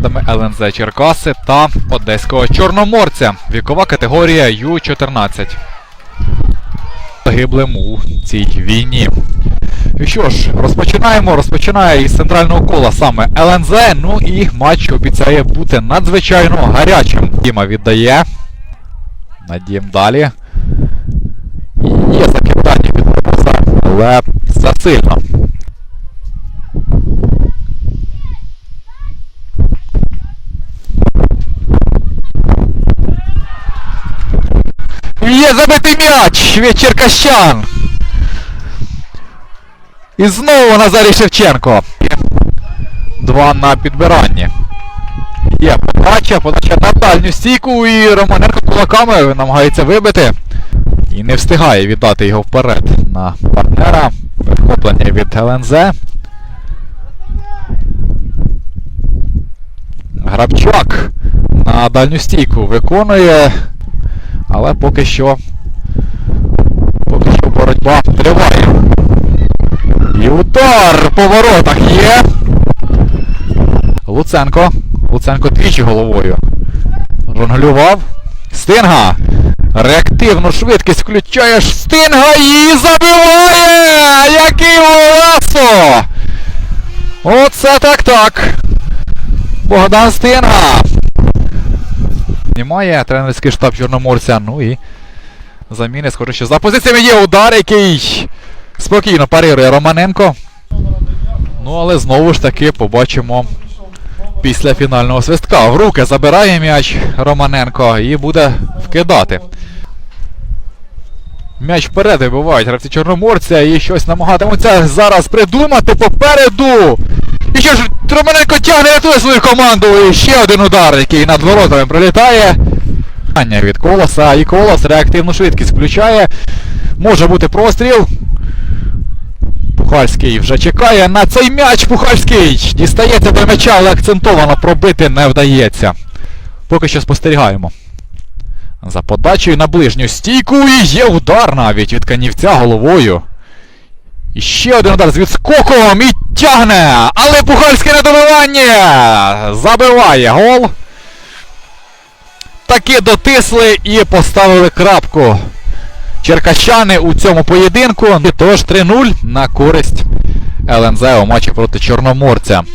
командами ЛНЗ Черкаси та Одеського Чорноморця. Вікова категорія Ю-14. Загиблим у цій війні. І що ж, розпочинаємо. Розпочинає із центрального кола саме ЛНЗ. Ну і матч обіцяє бути надзвичайно гарячим. Діма віддає. Надієм далі. Є закидання від але засильно. Є забитий м'яч від Черкащан. І знову Назарій Шевченко. Два на підбиранні. Є подача, подача на дальню стійку і Романенко кулаками намагається вибити. І не встигає віддати його вперед на партнера. Перехоплення від ЛНЗ. Грабчак на дальню стійку виконує. Але поки що. Поки що боротьба триває. І удар по воротах є. Луценко. Луценко двічі головою. Жонглював. Стинга. Реактивну швидкість включає Стинга і забиває! Який Олесо! Оце так так. Богдан Стинга. Знімає тренерський штаб Чорноморця. Ну і заміни, схоже, що за позиціями є удар, який спокійно парирує Романенко. Ну, але знову ж таки побачимо після фінального свистка. В руки забирає м'яч Романенко і буде вкидати. М'яч вперед вибивають гравці Чорноморця і щось намагатимуться зараз придумати попереду. І що ж, Романенко тягне рятує свою команду. І ще один удар, який над воротами прилітає. Ання від колоса. І колос реактивну швидкість включає. Може бути простріл. Пухальський вже чекає на цей м'яч. Пухальський дістається до м'яча, але акцентовано пробити не вдається. Поки що спостерігаємо. За подачею на ближню стійку і є удар навіть від канівця головою. І ще один удар з відскоком і тягне! Але Пухальське на добивання! Забиває гол. Таки дотисли і поставили крапку. Черкащани у цьому поєдинку. Тож 3-0 на користь ЛНЗ у матчі проти Чорноморця.